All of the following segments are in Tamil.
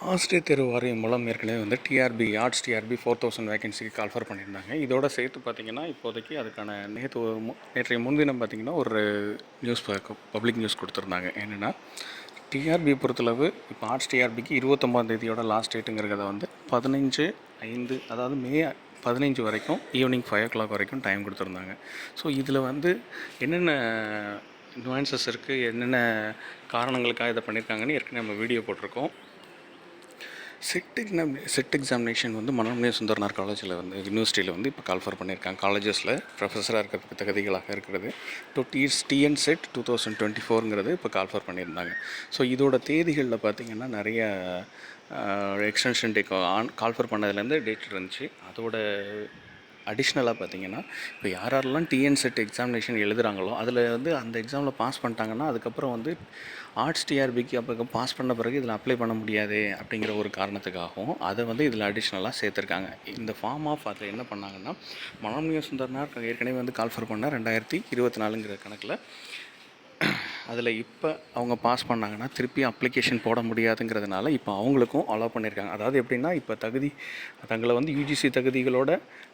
ஆசிரியர் தேர்வு வாரியம் மூலம் ஏற்கனவே வந்து TRB arts TRB four thousand வேகன்சிக்கு call for பண்ணியிருந்தாங்க. இதோட சேர்த்து பார்த்தீங்கன்னா இப்போதைக்கு அதுக்கான நேற்று நேற்றைய முன்தினம் பார்த்தீங்கன்னா ஒரு நியூஸ் பப்ளிக் நியூஸ் கொடுத்துருந்தாங்க. என்னென்னா டிஆர்பி பொறுத்தளவு இப்போ ஆர்ட்ஸ் டிஆர்பிக்கு இருபத்தொம்பதாம் தேதியோட லாஸ்ட் டேட்டுங்கிறத வந்து பதினஞ்சு ஐந்து அதாவது மே பதினஞ்சு வரைக்கும் ஈவினிங் ஃபைவ் ஓ கிளாக் வரைக்கும் டைம் கொடுத்துருந்தாங்க. ஸோ இதில் வந்து என்னென்ன நுவான்சஸ் இருக்குது என்னென்ன காரணங்களுக்காக இதை பண்ணியிருக்காங்கன்னு ஏற்கனவே நம்ம வீடியோ போட்டிருக்கோம். செட் எக்ஸாம் செட் எக்ஸாமினேஷன் வந்து மனோன்மணிய சுந்தரனார் காலேஜில் வந்து யூனிவர்சிட்டியில் வந்து இப்போ கால்ஃபர் பண்ணியிருக்காங்க. காலேஜஸில் ப்ரொஃபஸராக இருக்கிறதுக்கு தகுதிகளாக இருக்கிறது. To TS TN SET two thousand twenty ஃபோருங்கிறது இப்போ கால்ஃபர் பண்ணியிருந்தாங்க. ஸோ இதோட தேதிகளில் பார்த்தீங்கன்னா நிறைய extension take on call for பண்ணதுலேருந்து டேட் இருந்துச்சு. அதோட அடிஷ்னலாக பார்த்தீங்கன்னா இப்போ யார் யாரெல்லாம் டிஎன் செட் எக்ஸாமினேஷன் எழுதுகிறாங்களோ அதில் வந்து அந்த எக்ஸாமில் பாஸ் பண்ணிட்டாங்கன்னா அதுக்கப்புறம் வந்து ஆர்ட்ஸ் டிஆர்பிக்கு அப்போ பாஸ் பண்ண பிறகு இதில் அப்ளை பண்ண முடியாது அப்படிங்கிற ஒரு காரணத்துக்காகவும் அதை வந்து இதில் அடிஷ்னலாக சேர்த்துருக்காங்க. இந்த ஃபார்ம் ஆஃப் அதில் என்ன பண்ணாங்கன்னா மனோன்மணிய சுந்தர்னார் ஏற்கனவே வந்து கால்ஃபர் பண்ணால் ரெண்டாயிரத்தி இருபத்தி நாலுங்கிற கணக்கில். அதில் இப்போ அவங்க பாஸ் பண்ணாங்கன்னா திருப்பி அப்ளிகேஷன் போட முடியாதுங்கிறதுனால இப்போ அவங்களுக்கும் அலோவ் பண்ணியிருக்காங்க. அதாவது எப்படின்னா இப்போ தகுதி தங்களை வந்து யூஜிசி தகுதிகளோட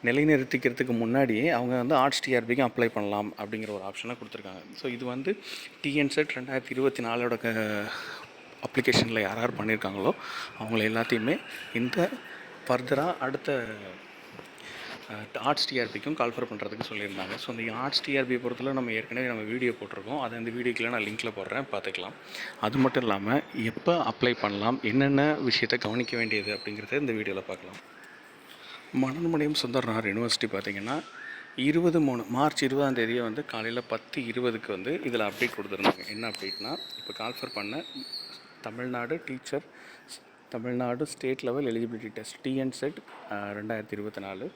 நிலைநிறுத்திக்கிறதுக்கு முன்னாடியே அவங்க வந்து ஆர்ட்ஸ் டிஆர்பிக்கு அப்ளை பண்ணலாம் அப்படிங்கிற ஒரு ஆப்ஷனை கொடுத்துருக்காங்க. ஸோ இது வந்து டிஎன்செட் ரெண்டாயிரத்தி இருபத்தி நாலோட க அப்ளிகேஷனில் யார் யார் பண்ணியிருக்காங்களோ அவங்கள எல்லாத்தையுமே இந்த ஃபர்தராக அடுத்த ஆர்ட்ஸ் டிஆர்பிக்கும் கால்ஃபர் பண்ணுறதுக்கு சொல்லியிருந்தாங்க. ஸோ இந்த ஆர்ட்ஸ் டிஆர்பி பொறுத்தல நம்ம ஏற்கனவே நம்ம வீடியோ போட்டிருக்கோம். அதை இந்த வீடியோக்கெலாம் நான் லிங்க்கில் போடுறேன். பார்த்துக்கலாம். அது மட்டும் இல்லாமல் எப்போ அப்ளை பண்ணலாம்? என்னென்ன விஷயத்தை கவனிக்க வேண்டியது அப்படிங்கிறத இந்த வீடியோவில் பார்க்கலாம். மனோன்மணியம் சுந்தரனார் யூனிவர்சிட்டி பார்த்திங்கன்னா இருபது மூணு மார்ச் இருபதாம் தேதியை வந்து காலையில் பத்து இருபதுக்கு வந்து இதில் அப்டேட் கொடுத்துருந்தாங்க. என்ன அப்டேட்னா இப்போ கால்ஃபர் பண்ண Tamil Nadu teacher Tamil Nadu state level eligibility test TN SET ரெண்டாயிரத்தி இருபத்தி நாலு.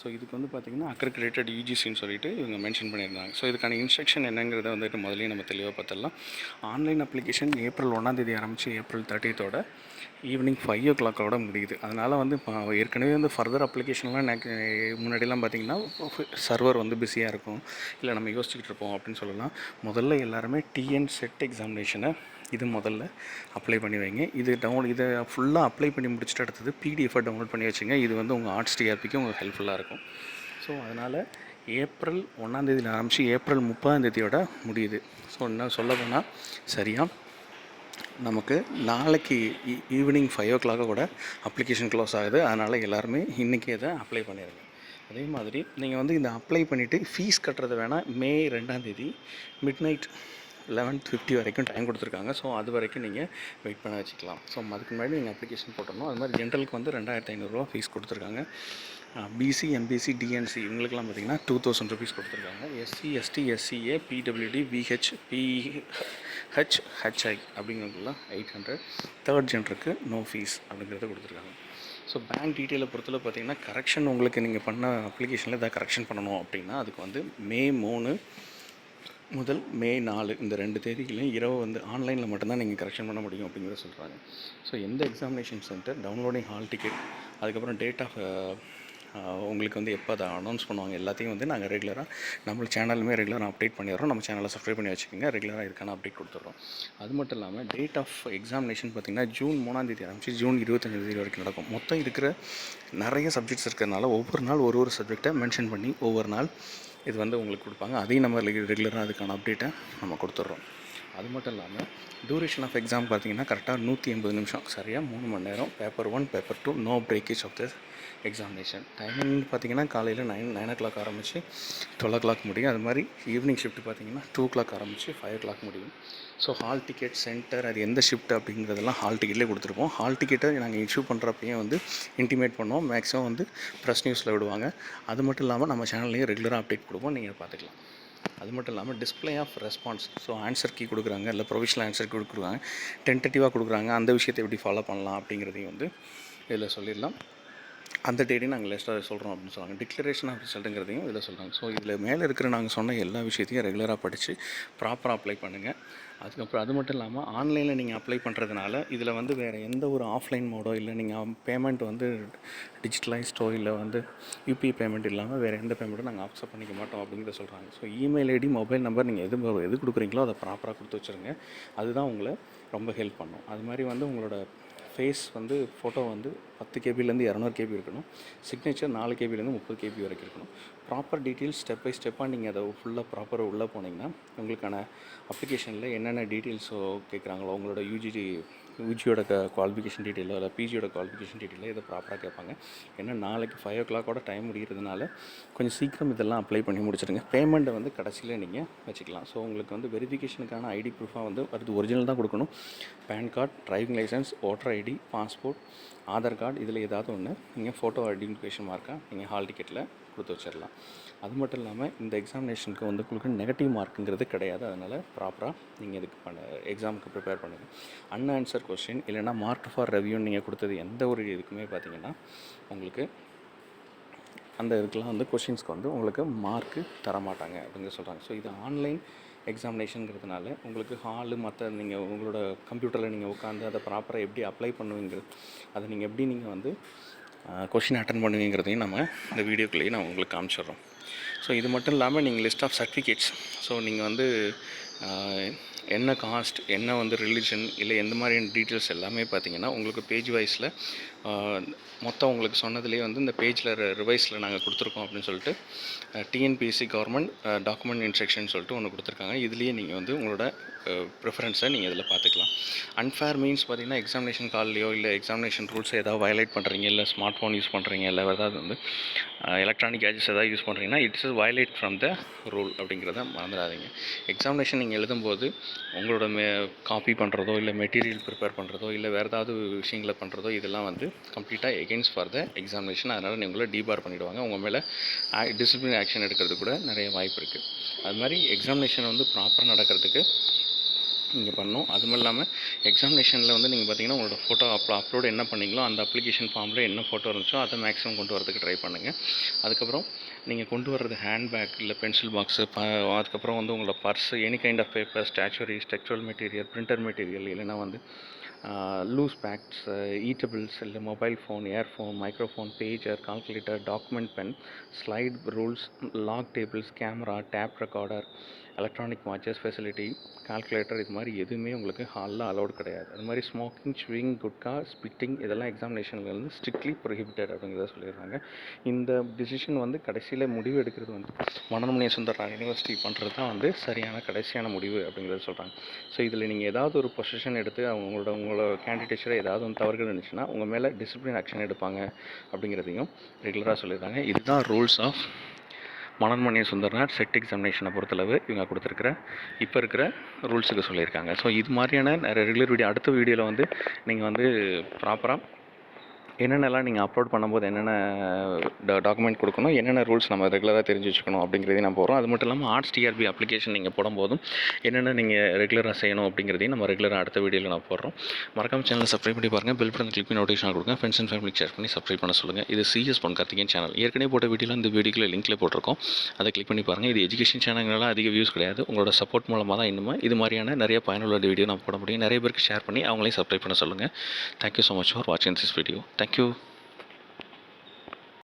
ஸோ இதுக்கு வந்து பார்த்திங்கன்னா அக்ரிகிரேட்டட் யூஜிசின்னு சொல்லிட்டு இவங்க மென்ஷன் பண்ணியிருந்தாங்க. ஸோ இதுக்கான இன்ஸ்ட்ரக்ஷன் என்னங்கிறத வந்துட்டு முதலே நம்ம தெளிவாக பார்த்துடலாம். ஆன்லைன் அப்ளிகேஷன் ஏப்ரல் ஒன்றாந்தேதி ஆரம்பித்து ஏப்ரல் தேர்ட்டியத்தோட ஈவினிங் ஃபைவ் ஓ கிளாக்கோட முடியுது. அதனால் வந்து இப்போ ஏற்கனவே வந்து ஃபர்தர் அப்ளிகேஷன்லாம் எனக்கு முன்னாடிலாம் பார்த்தீங்கன்னா சர்வர் வந்து பிஸியாக இருக்கும். இல்லை நம்ம யோசிச்சுக்கிட்டு இருப்போம் அப்படின்னு சொல்லலாம். முதல்ல எல்லாருமே டிஎன் செட் எக்ஸாமினேஷனை இது முதல்ல அப்ளை பண்ணி வைங்க. இது டவுன் இதை ஃபுல்லாக அப்ளை பண்ணி முடிச்சுட்டு அடுத்தது பிடிஎஃபை டவுன்லோட் பண்ணி வச்சுங்க. இது வந்து உங்கள் ஆர்ட்ஸ் டிஆர்பிக்கு உங்களுக்கு ஹெல்ப்ஃபுல்லாக இருக்கும். ஸோ அதனால் ஏப்ரல் ஒன்றாந்தேதியில் ஆரம்பித்து ஏப்ரல் முப்பதாம் தேதியோட முடியுது. ஸோ என்ன சொல்ல போனால் சரியாக நமக்கு நாளைக்கு ஈவினிங் ஃபைவ் ஓ கிளாக் கூட அப்ளிகேஷன் க்ளோஸ் ஆகுது. அதனால் எல்லாருமே இன்றைக்கே இதை அப்ளை பண்ணிடுங்க அதே மாதிரி நீங்கள் வந்து இந்த அப்ளை பண்ணிவிட்டு ஃபீஸ் கட்டுறது வேணால் மே ரெண்டாந்தேதி மிட் நைட் லெவன் ஃபிஃப்டி வரைக்கும் டைம் கொடுத்துருக்காங்க. ஸோ அது வரைக்கும் நீங்கள் வெயிட் பண்ண வச்சுக்கலாம். ஸோ அதுக்கு முன்னாடி நீங்கள் அப்ளிகேஷன் போட்டணும். அது மாதிரி ஜென்ரலுக்கு வந்து ரெண்டாயிரத்தி ஐநூறுரூவா ஃபீஸ் கொடுத்துருக்காங்க. பிசி எம்பிசி டிஎன்சி இவங்களுக்குலாம் பார்த்தீங்கன்னா டூ தௌசண்ட் ருபீஸ் கொடுத்துருக்காங்க. SC ST SCA PWD VH PH HI அப்படிங்கிறதுலாம் எயிட் ஹண்ட்ரட் தேர்ட் ஜென்டருக்கு நோ ஃபீஸ் அப்படிங்கிறத கொடுத்துருக்காங்க. ஸோ பேங்க் டீட்டெயிலை பொறுத்தவரை பார்த்தீங்கன்னா கரெக்ஷன் உங்களுக்கு நீங்கள் பண்ண அப்ளிகேஷனில் எதாவது கரெக்ஷன் பண்ணணும் அப்படின்னா அதுக்கு வந்து மே மூணு முதல் மே நாலு இந்த ரெண்டு தேதிகளையும் இரவு வந்து ஆன்லைனில் மட்டும்தான் நீங்கள் கரெக்ஷன் பண்ண முடியும் அப்படிங்கிறத சொல்கிறாங்க ஸோ எந்த examination centre downloading hall ticket அதுக்கப்புறம் டேட் ஆஃப் உங்களுக்கு வந்து எப்போ அதை அனௌன்ஸ் பண்ணுவாங்க எல்லாத்தையும் வந்து நாங்கள் ரெகுலராக நம்ம சேனலுமே ரெகுலராக அப்டேட் பண்ணிடுறோம். நம்ம சேனலை சப்ஸ்கிரைப் பண்ணி வச்சுக்கோங்க. ரெகுலராக இருக்கான அப்டேட் கொடுத்துட்றோம். அது மட்டும் இல்லாமல் டேட் ஆஃப் எக்ஸாமினேஷன் பார்த்திங்கன்னா ஜூன் மூணாந்தேதி ஆரம்பிச்சு ஜூன் இருபத்தஞ்சு தேதி வரைக்கும் நடக்கும். மொத்தம் இருக்கிற நிறைய சப்ஜெக்ட்ஸ் இருக்கிறதுனால ஒவ்வொரு நாள் ஒரு ஒரு சப்ஜெக்டை மென்ஷன் பண்ணி ஒவ்வொரு நாள் இது வந்து உங்களுக்கு கொடுப்பாங்க. அதையும் நம்ம ரெகுலராக அதுக்கான அப்டேட்டை நம்ம கொடுத்துட்றோம். அது மட்டும் இல்லாமல் டூரேஷன் ஆஃப் எக்ஸாம் பார்த்தீங்கன்னா கரெக்டாக நூற்றி எண்பது நிமிஷம். சரியாக மூணு மணி நேரம். Paper one paper two no breakage of the examination timing பார்த்தீங்கன்னா காலையில் நைன் நைன் ஓ கிளாக் ஆரம்பித்து டுவெல் ஓ கிளாக் முடியும். அது மாதிரி ஈவினிங் ஷிஃப்ட் பார்த்தீங்கன்னா டூ ஓ கிளாக் ஆரம்பித்து ஃபைவ் ஓ கிளாக் முடியும். ஸோ ஹால் டிக்கெட் சென்டர் அது எந்த ஷிஃப்ட் அப்படிங்கிறதெல்லாம் ஹால் டிக்கெட்லேயே கொடுத்துருப்போம். ஹால் டிக்கெட்டை நாங்கள் இஷ்யூ பண்ணுறப்பையும் வந்து இன்டிமேட் பண்ணுவோம். மேக்ஸிமம் வந்து ப்ரெஸ் நியூஸில் விடுவாங்க. அது மட்டும் இல்லாமல் நம்ம சேனல்லையும் ரெகுலராக அப்டேட் கொடுப்போம். நீங்கள் பார்த்துக்கலாம். அது மட்டும் இல்லாமல் display of response so answer key கொடுக்குறாங்க இல்லை ப்ரொவிஷனல் ஆன்சர் கீ கொடுக்குறாங்க. டென்டேட்டிவாக கொடுக்குறாங்க அந்த விஷயத்தை எப்படி ஃபாலோ பண்ணலாம் அப்படிங்கிறதையும் வந்து இதில் சொல்லிடலாம். அந்த டேட்டையும் நாங்கள் லிஸ்ட்டாக சொல்கிறோம் அப்படின்னு சொல்லுவாங்க டிக்ளரேஷன் ஆஃப் ரிசல்ட்டுங்கிறதையும் இதில் சொல்கிறாங்க ஸோ இதில் மேலே இருக்கிற நாங்கள் சொன்ன எல்லா விஷயத்தையும் ரெகுலராக படித்து ப்ராப்பராக அப்ளை பண்ணுங்கள் அதுக்கப்புறம் அது மட்டும் இல்லாமல் ஆன்லைனில் நீங்கள் அப்ளை பண்ணுறதுனால இதில் வந்து வேறு எந்த ஒரு ஆஃப்லைன் மோடோ இல்லை நீங்கள் பேமெண்ட் வந்து டிஜிட்டலைஸ்டோ இல்லை வந்து யூபிஐ பேமெண்ட் இல்லாமல் வேறு எந்த பேமெண்ட்டும் நாங்கள் அக்செப்ட் பண்ணிக்க மாட்டோம் அப்படிங்கிறத சொல்கிறாங்க so email ID mobile number நீங்கள் எது எது கொடுக்குறீங்களோ அதை ப்ராப்பராக கொடுத்து வச்சுருங்க. அதுதான் உங்களை ரொம்ப ஹெல்ப் பண்ணும். அது மாதிரி வந்து உங்களோட ஃபேஸ் வந்து ஃபோட்டோ வந்து பத்து கேபிலேருந்து இரநூறு கேபி இருக்கணும். சிக்னேச்சர் நாலு கேபிலேருந்து முப்பது கேபி வரைக்கும் இருக்கணும். ப்ராப்பர் டீட்டெயில்ஸ் ஸ்டெப் பை ஸ்டெப்பாக நீங்கள் அதை ஃபுல்லாக ப்ராப்பராக உள்ளே போனீங்கன்னா உங்களுக்கான அப்ளிகேஷனில் என்னென்ன டீட்டெயில்ஸோ கேட்குறாங்களோ உங்களோட யூஜிடி யூஜியோட க குவாலிஃபிகேஷன் டீட்டெயிலோ இல்லை பிஜியோட குவாலிஃபிகேஷன் டீட்டெயிலோ இதை ப்ராப்பராக கேட்பாங்க. ஏன்னா நாளைக்கு ஃபைவ் ஓ கிளாக்கோட டைம் முடிகிறதுனால கொஞ்சம் சீக்கிரம் இதெல்லாம் அப்ளை பண்ணி முடிச்சிடுங்க. பேமெண்ட்டை வந்து கடைசியில் நீங்கள் வச்சுக்கலாம். ஸோ உங்களுக்கு வந்து வெரிஃபிகேஷனுக்கான ஐடி ப்ரூஃபாக வந்து வருது ஒரிஜினல் தான் கொடுக்கணும். PAN card driving licence voter ID passport Aadhaar card இதில் ஏதாவது ஒன்று நீங்கள் ஃபோட்டோ ஐடென்டிஃபிகேஷன் மார்க்காக நீங்கள் ஹால் டிக்கெட்டில் கொடுத்து வச்சிடலாம். அது மட்டும் இல்லாமல் இந்த எக்ஸாமினேஷனுக்கு வந்து உங்களுக்கு நெகட்டிவ் மார்க்குங்கிறது கிடையாது. அதனால் ப்ராப்பராக நீங்கள் இதுக்கு பண்ண எக்ஸாமுக்கு ப்ரிப்பேர் பண்ணுங்கள் அன்ஆன்சர் கொஸ்டின் இல்லைனா மார்க் ஃபார் ரெவ்யூன்னு நீங்கள் கொடுத்தது எந்த ஒரு இதுக்குமே பார்த்தீங்கன்னா உங்களுக்கு அந்த இதுக்கெலாம் வந்து கொஷின்ஸ்க்கு வந்து உங்களுக்கு மார்க்கு தரமாட்டாங்க அப்படின்னு சொல்கிறாங்க ஸோ இது ஆன்லைன் எக்ஸாமினேஷனுங்கிறதுனால உங்களுக்கு ஹாலு மற்ற நீங்கள் உங்களோட கம்ப்யூட்டரில் நீங்கள் உட்காந்து அதை ப்ராப்பராக எப்படி அப்ளை பண்ணுவீங்க அதை நீங்கள் எப்படி நீங்கள் வந்து கொஷின் அட்டன் பண்ணுவீங்கிறதையும் நம்ம இந்த வீடியோக்குள்ளேயே நான் உங்களுக்கு காமிச்சிடுறோம். ஸோ இது மட்டும் இல்லாமல் நீங்கள் லிஸ்ட் ஆஃப் சர்டிஃபிகேட்ஸ் ஸோ நீங்கள் வந்து என்ன காஸ்ட் என்ன வந்து ரிலிஜன் இல்லை எந்த மாதிரியான டீட்டெயில்ஸ் எல்லாமே பார்த்தீங்கன்னா உங்களுக்கு பேஜ் வைஸில் மொத்தம் உங்களுக்கு சொன்னதுலேயே வந்து இந்த பேஜில் ரிவைஸில் நாங்கள் கொடுத்துருக்கோம் அப்படின்னு சொல்லிட்டு டிஎன்பிஎஸ்சி கவர்மெண்ட் டாக்குமெண்ட் இன்ஸ்ட்ரக்ஷன் சொல்லிட்டு ஒன்று கொடுத்துருக்காங்க. இதுலேயே நீங்கள் வந்து உங்களோட ப்ரிஃபரன்ஸை நீங்கள் இதில் பார்த்துக்கலாம். அன்ஃபேர் மீன்ஸ் பார்த்தீங்கன்னா எக்ஸாமினேஷன் கால்லையோ இல்லை எக்ஸாமினேஷன் ரூல்ஸை ஏதாவது வயலேட் பண்ணுறீங்க இல்லை ஸ்மார்ட் ஃபோன் யூஸ் பண்ணுறீங்க இல்லை ஏதாவது வந்து எலக்ட்ரானிக் கேஜெட்ஸ் ஏதாவது யூஸ் பண்ணுறீங்கன்னா it's is violate from the rule அப்படிங்கிறத மறந்துடாதீங்க. எக்ஸாமினேஷன் நீங்கள் எழுதும்போது உங்களோட மே காப்பி பண்ணுறதோ இல்லை மெட்டீரியல் ப்ரிப்பேர் பண்ணுறதோ இல்லை வேறு ஏதாவது விஷயங்களை பண்ணுறதோ இதெல்லாம் வந்து கம்ப்ளீட்டாக எகெயின்ஸ்ட் ஃபார் த எக்ஸாமினேஷன் அதனால் உங்களை டீபார் பண்ணிவிடுவாங்க உங்கள் மேலே டிசிப்ளின் ஆக்ஷன் எடுக்கிறது கூட நிறைய வாய்ப்பு இருக்குது அது மாதிரி எக்ஸாமினேஷன் வந்து ப்ராப்பராக நடக்கிறதுக்கு நீங்கள் பண்ணணும். அதுவும் இல்லாமல் எக்ஸாமினேஷனில் வந்து நீங்கள் பார்த்தீங்கன்னா உங்களோட ஃபோட்டோ அப்லோ அப்லோட் என்ன பண்ணீங்களோ அந்த அப்ளிகேஷன் ஃபார்மில் என்ன ஃபோட்டோ இருந்துச்சோ அதை மேக்ஸிமம் கொண்டு வரதுக்கு ட்ரை பண்ணுங்கள் அதுக்கப்புறம் நீங்கள் கொண்டு வர்றது ஹேண்ட்பேக் இல்லை பென்சில் பாக்ஸு ப அதுக்கப்புறம் வந்து உங்களோட purse any kind of paper stationery structural material printer material இல்லைன்னா வந்து லூஸ் பேக்ஸ் ஈட்டபிள்ஸ் இல்லை mobile phone earphone microphone pager calculator document pen slide rules log tables camera tape recorder electronic watches facility calculator இது மாதிரி எதுவுமே உங்களுக்கு ஹாலில் அலௌட் கிடையாது. அது மாதிரி ஸ்மோக்கிங் ஸ்விங் குட்கா ஸ்பிட்டிங் இதெல்லாம் எக்ஸாமினேஷனில் வந்து ஸ்ட்ரிக்ட்லி ப்ரொஹிபிட்டட் அப்படிங்கிறத சொல்லிடுறாங்க. இந்த டிசிஷன் வந்து கடைசியில் முடிவு எடுக்கிறது வந்து மனோன்மணிய சுந்தரா யூனிவர்சிட்டி பண்ணுறது தான் வந்து சரியான கடைசியான முடிவு அப்படிங்கிறத சொல்கிறாங்க ஸோ இதில் நீங்கள் ஏதாவது ஒரு பொசிஷன் எடுத்து அவங்களோட உங்களோட கேண்டிடேச்சரை ஏதாவது ஒன்று தவறுகள் இருந்துச்சுன்னா உங்கள் மேலே டிசிப்ளின் ஆக்ஷன் எடுப்பாங்க அப்படிங்கிறதையும் ரெகுலராக சொல்லிடுறாங்க. இதுதான் rules of Manonmaniam Sundaranar SET எக்ஸாமினேஷனை பொறுத்தளவு இவங்க கொடுத்துருக்குற இப்போ இருக்கிற ரூல்ஸுக்கு சொல்லியிருக்காங்க. ஸோ இது மாதிரியான ரெகுலர் வீடியோ அடுத்த வீடியோவில் வந்து நீங்கள் வந்து ப்ராப்பராக என்னென்னலாம் நீங்கள் அப்லோட் பண்ணும்போது என்னென்ன டாக்குமெண்ட் கொடுக்கணும் என்னென்ன ரூல்ஸ் நம்ம ரெகுலராக தெரிஞ்சு வச்சுக்கணும் அப்படிங்கிறதையும் நம்ம போகிறோம் அது மட்டும் இல்லாமல் ஆர்ட்ஸ் டிஆர்பி அப்ளிகேஷன் நீங்கள் போடும்போதும் என்னென்ன நீங்கள் ரெகுலராக செய்யணும் அப்படிங்கிறதையும் நம்ம ரெகுலராக அடுத்த வீடியோவில் நான் போடுறோம். மறக்காம சேனல் சப்ஸ்கிரைப் பண்ணி பாருங்கள் பில் பண்ணி கிளிக் பண்ணி நோட்டிஃபிகேஷன் கொடுங்க. ஃப்ரெண்ட்ஸ் அண்ட் ஃபேமிலி ஷேர் பண்ணி சப்ஸ்கிரைப் பண்ண சொல்லுங்கள் இது சிஎஸ் பொன் கார்த்திகேயன் சேனல் ஏற்கனவே போட்ட வீடியோவில் இந்த வீடியோக்குள்ள லிங்க்கில் போட்டிருக்கோம். அதை கிளிக் பண்ணி பாருங்கள் இது எஜுகேஷன் சேனல்னால அதிக வியூஸ் கிடையாது. உங்களோட சப்போர்ட் மூலமாக தான் இன்னும் இது மாதிரியான நிறைய பயனுள்ள வீடியோ நான் போட முடியும். நிறைய பேருக்கு ஷேர் பண்ணி அவங்களையும் சப்ஸ்கிரைப் பண்ண சொல்லுங்கள் thank you so much for வாட்சிங் this video thank you Thank you.